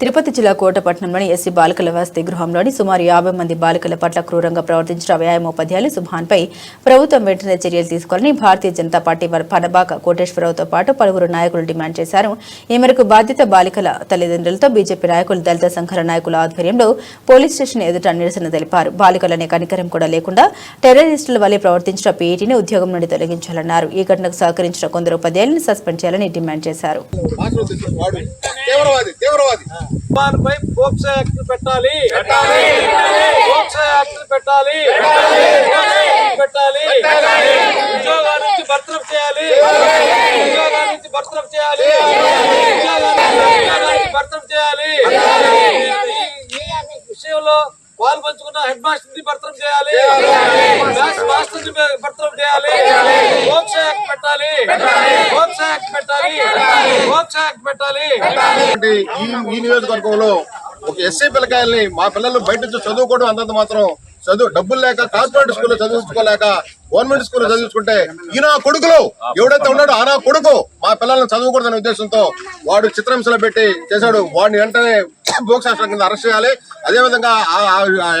తిరుపతి జిల్లా కోటపట్నంలోని ఎస్సీ బాలికల వసతి గృహంలోని సుమారు యాభై మంది బాలికల పట్ల క్రూరంగా ప్రవర్తించిన వ్యాయామోపాధ్యాయులు సుభాన్పై ప్రభుత్వం వెంటనే చర్యలు తీసుకోవాలని భారతీయ జనతా పార్టీ పనబాక కోటేశ్వరరావుతో పాటు పలువురు నాయకులు డిమాండ్ చేశారు. ఈ మేరకు బాధిత బాలికల తల్లిదండ్రులతో బీజేపీ నాయకులు దళిత సంఘాల నాయకుల ఆధ్వర్యంలో పోలీస్ స్టేషన్ ఎదుట నిరసన తెలిపారు. బాలికలనే కనికరం కూడా లేకుండా టెర్రరిస్టుల వల్లే ప్రవర్తించిన పీఈటీని ఉద్యోగం నుండి తొలగించాలన్నారు. ఈ ఘటనకు సహకరించిన కొందరు ఉపాధ్యాయులను సస్పెండ్ చేయాలని డిమాండ్ చేశారు. వాడు తీవ్రవాది తీవ్రవాది పై పోక్సో యాక్ట్ పెట్టాలి. పోక్సో యాక్ట్ పెట్టాలి. పెట్టాలి. ఉద్యోగాల నుంచి భర్తరఫ్ చేయాలి. ఉద్యోగాల నుంచి భర్తరఫ్ చేయాలి. ఉద్యోగాల నుంచి భర్తరఫ్ చేయాలి. ఈ విషయంలో పాలు పంచుకున్న హెడ్ మాస్టర్ని భర్తరఫ్ చేయాలి. మాస్టర్ని భర్తరఫ్ చేయాలి. పెట్టాలి. పెట్టాలి. పెట్టాలి. ఈ నియోజకవర్గంలో ఒక ఎస్సీ పిల్లకాయల్ని మా పిల్లలు బయట నుంచి చదువుకోవడం అంతంత మాత్రం చదువు డబ్బులు లేక కార్పొరేట్ స్కూల్లో చదివించుకోలేక గవర్నమెంట్ స్కూల్లో చదివించుకుంటే ఈ నా కొడుకులు. ఎవడైతే ఉన్నాడో ఆ నా కొడుకు. మా పిల్లల్ని చదువుకూడదనే ఉద్దేశంతో వాడు చిత్రహింసలో పెట్టి చేశాడు. వాడిని వెంటనే బోక్ శాస్త్రం కింద అరెస్ట్ చేయాలి. అదే విధంగా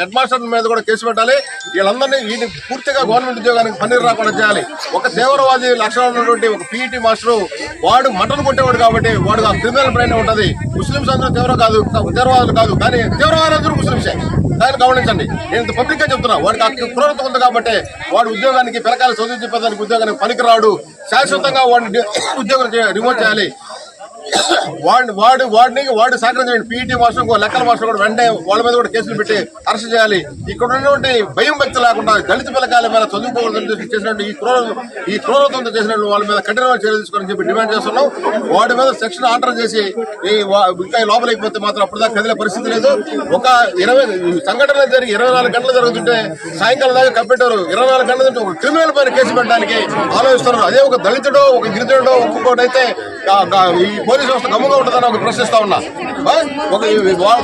హెడ్ మాస్టర్ మీద కూడా కేసు పెట్టాలి. వీళ్ళందరినీ వీటిని పూర్తిగా గవర్నమెంట్ ఉద్యోగానికి పన్నీరు రాకుండా చేయాలి. ఒక తీవ్రవాది లక్షణాలు ఉన్నటువంటి ఒక పీఈటీ మాస్టర్ వాడు మటన్ కొట్టేవాడు కాబట్టి వాడు ఆ క్రిమినల్ బ్రెయిన్ ఉంటది. ముస్లింస్ అందరూ తీవ్ర కాదు తీవ్రవాదులు కాదు కానీ తీవ్రవాదులు ముస్లింసే దాన్ని గమనించండి. నేను పబ్లిక్గా చెప్తున్నా వాడికి ఆ క్రూరత ఉంది కాబట్టి వాడు ఉద్యోగానికి పిల్లకాయలు చదువు చెప్పేదానికి ఉద్యోగానికి పనికిరాడు. శాశ్వతంగా వాడిని ఉద్యోగం రిమోట్ చేయాలి. వాడిని వాడు వాడిని వాడు సహకరించండి పీఈటీ మాస్టర్ లెక్కల మాస్టర్ కూడా వెంటనే వాళ్ళ మీద కూడా కేసులు పెట్టి అరెస్ట్ చేయాలి. ఇక్కడ ఉన్నటువంటి భయం వ్యక్తి లేకుండా దళిత పిల్లకాయల మీద చదువుకోవాలని చేసినట్టు ఈ క్రూర ఈ క్రూరత్వంతో చేసినట్టు వాళ్ళ మీద కఠినమైన చర్యలు తీసుకోవాలని చెప్పి డిమాండ్ చేస్తున్నాం. వాడి మీద సెక్షన్ ఆర్డర్ చేసి ఈ ఇంకా లోపలికి మాత్రం అప్పుడు దాకా కదిలే పరిస్థితి లేదు. ఒక ఇరవై సంఘటన జరిగి ఇరవై నాలుగు గంటలు జరుగుతుంటే సాయంకాలం దాకా కంప్యూటర్ ఇరవై నాలుగు గంటల నుంచి ఒక క్రిమినల్ పైన కేసు పెట్టడానికి ఆలోచిస్తున్నారు. అదే ఒక దళితుడో ఒక గిరిజనుడో ఒక్కొక్కటైతే ఈ పోలీస్ వ్యవస్థ గమ్ముగా ఉంటుందని ఒక ప్రశ్నిస్తా ఉన్నా? ఒక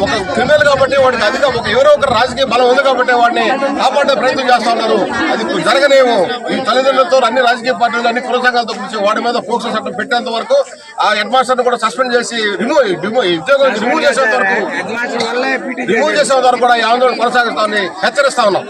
ఒక క్రిమినల్ కాబట్టి వాడికి అధిక ఒక ఎవరో ఒక రాజకీయ బలం ఉంది కాబట్టి వాడిని కాపాడే ప్రయత్నం చేస్తా ఉన్నారు. అది జరగనేమో. ఈ తల్లిదండ్రులతో అన్ని రాజకీయ పార్టీలు అన్ని కుల సంఘాలతో కలిసి వాడి మీద పోక్సో చట్టం పెట్టేంత వరకు ఆ హెడ్ మాస్టర్ కూడా సస్పెండ్ చేసి రిమూవ్ ఉద్యోగం రిమూవ్ చేసేంత వరకు రిమూవ్ చేసేంత వరకు కూడా ఈ ఆందోళన కొనసాగిస్తామని హెచ్చరిస్తా ఉన్నాం.